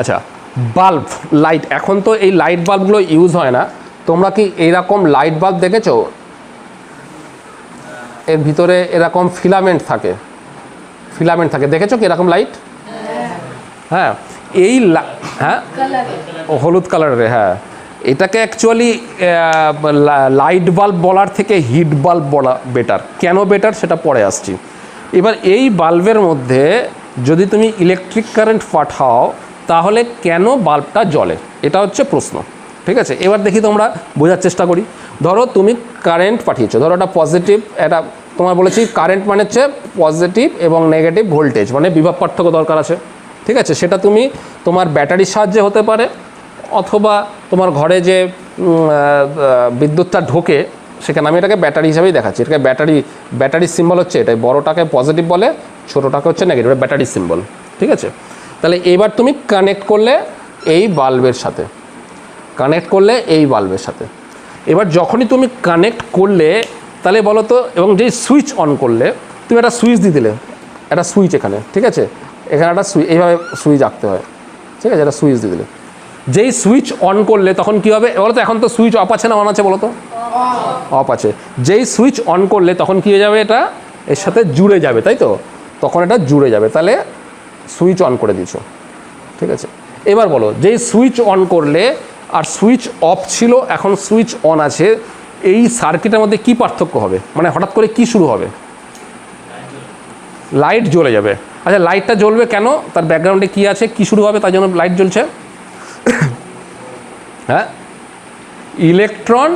আচ্ছা bulb light এখন তো এই লাইট বাল্বগুলো ইউজ হয় না। তোমরা কি এইরকম লাইট বাল্ব দেখেছ? এর ভিতরে এরকম ফিলামেন্ট থাকে। ফিলামেন্ট থাকে। দেখেছ কি এরকম লাইট হ্যাঁ এই হ্যাঁ? হলুদ কালারের হ্যাঁ। এটাকে অ্যাকচুয়ালি লাইট বাল্ব বলার থেকে হিট বাল্ব বলা বেটার কেন বেটার সেটা পরে আসছি। এবার এই বাল্বের মধ্যে যদি তুমি ইলেকট্রিক কারেন্ট পাঠাও তাহলে কেন বাল্বটা জ্বলে? এটা হচ্ছে প্রশ্ন। ঠিক আছে? এবার দেখি তোমরা বোঝার চেষ্টা করি। ধরো তুমি কারেন্ট পাঠিয়েছো। ধরো এটা পজিটিভ এটা তোমার বলেছি কারেন্ট মানে হচ্ছে পজিটিভ এবং নেগেটিভ ভোল্টেজ মানে বিভব পার্থক্য দরকার আছে। ঠিক আছে? সেটা তুমি তোমার ব্যাটারির সাহায্যে হতে পারে, অথবা তোমার ঘরে যে বিদ্যুৎটা ঢোকে, সেখানে আমি এটাকে ব্যাটারি হিসাবেই দেখাচ্ছি। এটাকে ব্যাটারি ব্যাটারি সিম্বল হচ্ছে এটাই। বড়টাকে পজিটিভ বলে, ছোটোটাকে হচ্ছে নেগেটিভ ব্যাটারি সিম্বল ঠিক আছে? তাহলে এবার তুমি কানেক্ট করলে এই বাল্বের সাথে। কানেক্ট করলে এই বাল্বের সাথে। এবার যখনই তুমি কানেক্ট করলে তাহলে বলো তো এবং যেই সুইচ অন করলে তুমি একটা সুইচ দিয়ে দিলে। একটা সুইচ এখানে ঠিক আছে? এখানে একটা সুইচ এইভাবে সুইচ আঁকতে হয়। ঠিক আছে? একটা সুইচ দিয়ে দিলে। যেই সুইচ অন করলে তখন কী হবে? বলো তো এখন তো সুইচ অফ আছে না অন আছে বলো তো অফ আছে। যেই সুইচ অন করলে তখন কী হয়ে যাবে এটা? এর সাথে জুড়ে যাবে তাই তো? তখন এটা জুড়ে যাবে। তাহলে সুইচ অন করে দিয়েছ। ঠিক আছে? এবার বলো, যেই সুইচ অন করলে আর সুইচ অফ ছিল, এখন সুইচ অন আছে, এই সার্কিটের মধ্যে কি পার্থক্য হবে? মানে হঠাৎ করে কি শুরু হবে? লাইট জ্বলে যাবে। আচ্ছা লাইটটা জ্বলবে কেন? তার ব্যাকগ্রাউন্ডে কি আছে? কি শুরু হবে? তার জন্য লাইট জ্বলছে। হ্যাঁ? ইলেকট্রন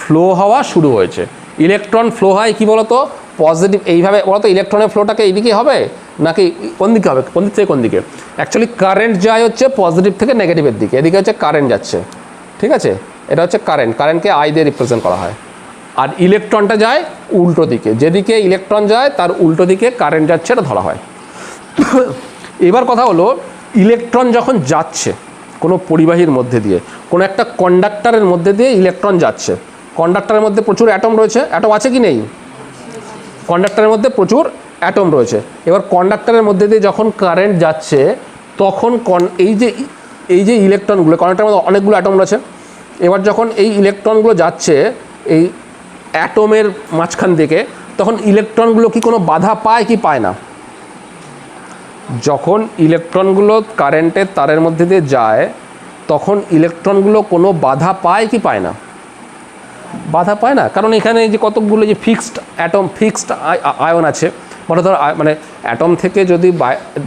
ফ্লো হওয়া শুরু হয়েছে। ইলেকট্রন ফ্লো হয় কি বলতো? পজিটিভ, এইভাবে বলতো ইলেকট্রনের ফ্লোটাকে এইদিকে হবে নাকি কোন দিকে হবে? কোন দিক থেকে কোন দিকে? অ্যাকচুয়ালি কারেন্ট যায় হচ্ছে পজিটিভ থেকে নেগেটিভের দিকে। এদিকে হচ্ছে কারেন্ট যাচ্ছে। ঠিক আছে? এটা হচ্ছে কারেন্ট কারেন্টকে আই দিয়ে রিপ্রেজেন্ট করা হয়। আর ইলেকট্রনটা যায় উল্টো দিকে। যেদিকে ইলেকট্রন যায়, তার উল্টো দিকে কারেন্ট যাচ্ছে এটা ধরা হয়। এবার কথা হলো ইলেকট্রন যখন যাচ্ছে কোনো পরিবাহীর মধ্যে দিয়ে, কোনো একটা কন্ডাক্টরের মধ্যে দিয়ে ইলেকট্রন যাচ্ছে। কন্ডাক্টরের মধ্যে প্রচুর অ্যাটম রয়েছে। অ্যাটম আছে কি নেই? কন্ডাক্টরের মধ্যে প্রচুর অ্যাটম রয়েছে। এবার কন্ডাক্টরের মধ্যে দিয়ে যখন কারেন্ট যাচ্ছে, তখন কন এই যে এই যে ইলেকট্রনগুলো কন্ডাক্টরের মধ্যে অনেকগুলো অ্যাটম রয়েছে। এবার যখন এই ইলেকট্রনগুলো যাচ্ছে, এই অ্যাটমের মাঝখান থেকে তখন ইলেকট্রনগুলো কি কোনো বাধা পায় কি পায় না? যখন ইলেকট্রনগুলো কারেন্টের তারের মধ্যে দিয়ে যায়, তখন ইলেকট্রনগুলো কোনো বাধা পায় কি পায় না? বাধা পায় না। কারণ এখানে যে কতকগুলো যে ফিক্সড অ্যাটম ফিক্সড আয়ন আছে মানে ধর মানে অ্যাটম থেকে যদি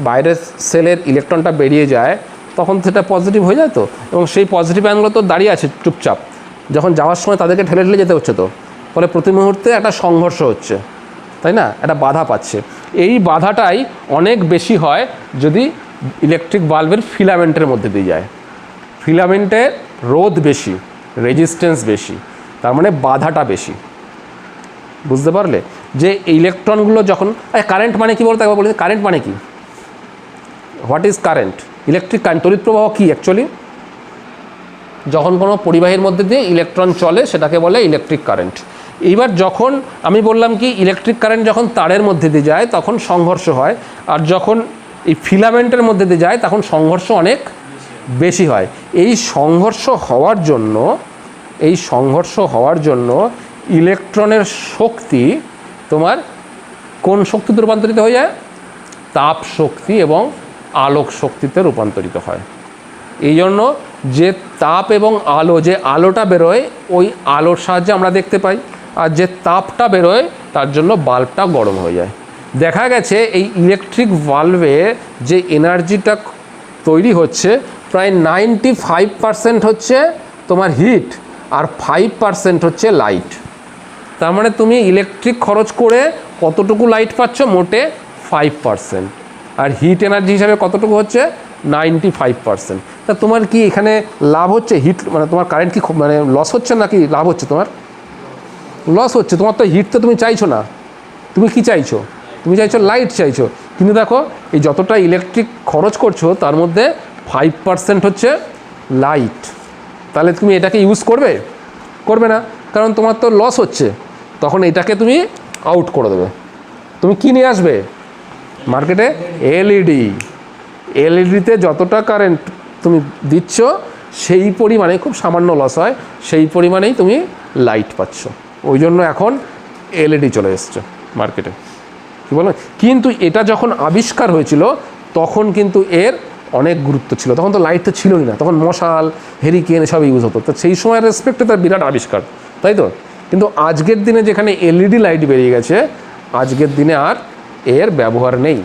বাইরের সেলের ইলেকট্রনটা বেরিয়ে যায়, তখন সেটা পজিটিভ হয়ে যায় তো? এবং সেই পজিটিভ আয়নগুলো তো দাঁড়িয়ে আছে চুপচাপ। যখন যাওয়ার সময় তাদেরকে ঠেলে ঠেলে যেতে হচ্ছে তো? ফলে প্রতি মুহূর্তে একটা সংঘর্ষ হচ্ছে, তাই না? একটা বাধা পাচ্ছে। এই বাধাটাই অনেক বেশি হয় যদি ইলেকট্রিক বাল্বের ফিলামেন্টের মধ্যে দিয়ে যায়। ফিলামেন্টের রোধ বেশি রেজিস্ট্যান্স বেশি, তার মানে বাধাটা বেশি। বুঝতে পারলে? যে ইলেকট্রনগুলো যখন কারেন্ট মানে কি বলতে একবার বলি কারেন্ট মানে কি? What is current electric current তড়িৎ প্রবাহ কী অ্যাকচুয়ালি যখন কোনো পরিবাহীর মধ্যে দিয়ে ইলেকট্রন চলে, সেটাকে বলে ইলেকট্রিক কারেন্ট এইবার যখন, আমি বললাম কি ইলেকট্রিক কারেন্ট যখন তারের মধ্যে দিয়ে যায়, তখন সংঘর্ষ হয়। আর যখন এই ফিলামেন্টের মধ্যে দিয়ে যায়, তখন সংঘর্ষ অনেক বেশি হয়। এই সংঘর্ষ হওয়ার জন্য, এই সংঘর্ষ হওয়ার জন্য ইলেকট্রনের শক্তি তোমার কোন শক্তিতে রূপান্তরিত হয়ে যায়? তাপ শক্তি এবং আলোক শক্তিতে রূপান্তরিত হয়। এই জন্য যে তাপ এবং আলো, যে আলোটা বেরোয়, ওই আলোর সাহায্যে আমরা দেখতে পাই। আর যে তাপটা বেরোয়, তার জন্য বাল্বটা গরম হয়ে যায়। দেখা গেছে এই ইলেকট্রিক বাল্বে যে এনার্জিটা তৈরি হচ্ছে, প্রায় নাইনটি ফাইভ পার্সেন্ট হচ্ছে তোমার হিট আর ফাইভ পার্সেন্ট হচ্ছে লাইট তার মানে তুমি ইলেকট্রিক খরচ করে কতটুকু লাইট পাচ্ছ? মোটে ফাইভ পার্সেন্ট আর হিট এনার্জি হিসাবে কতটুকু হচ্ছে? নাইনটি ফাইভ পার্সেন্ট তা তোমার কি এখানে লাভ হচ্ছে? হিট মানে তোমার কারেন্ট কি মানে লস হচ্ছে নাকি লাভ হচ্ছে তোমার? লস হচ্ছে। তোমার তো হিট তো তুমি চাইছো না। তুমি কি চাইছো? তুমি চাইছো লাইট চাইছো। কিন্তু দেখো, এই যতটা ইলেকট্রিক খরচ করছ, তার মধ্যে ফাইভ পার্সেন্ট হচ্ছে লাইট তাহলে তুমি এটাকে ইউজ করবে? করবে না। কারণ তোমার তো লস হচ্ছে। তখন এটাকে তুমি আউট করে দেবে। তুমি কি নিয়ে আসবে? মার্কেটে এলইডি এলইডিতে যতটা কারেন্ট তুমি দিচ্ছ, সেই পরিমাণে খুব সামান্য লস হয়, সেই পরিমাণেই তুমি লাইট পাচ্ছ। ওই জন্য এখন এলইডি চলে এসছে মার্কেটে। কী বলো কিন্তু এটা যখন আবিষ্কার হয়েছিল, তখন কিন্তু এর অনেক গুরুত্ব ছিল। তখন তো লাইট তো ছিলই না। তখন মশাল হেরিকেন সব ইউজ হতো। তো সেই সময়ের রেসপেক্টে তার বিরাট আবিষ্কার। তাই তো? কিন্তু আজকের দিনে যেখানে এলইডি লাইট বেরিয়ে গেছে আজকের দিনে আর এর ব্যবহার নেই।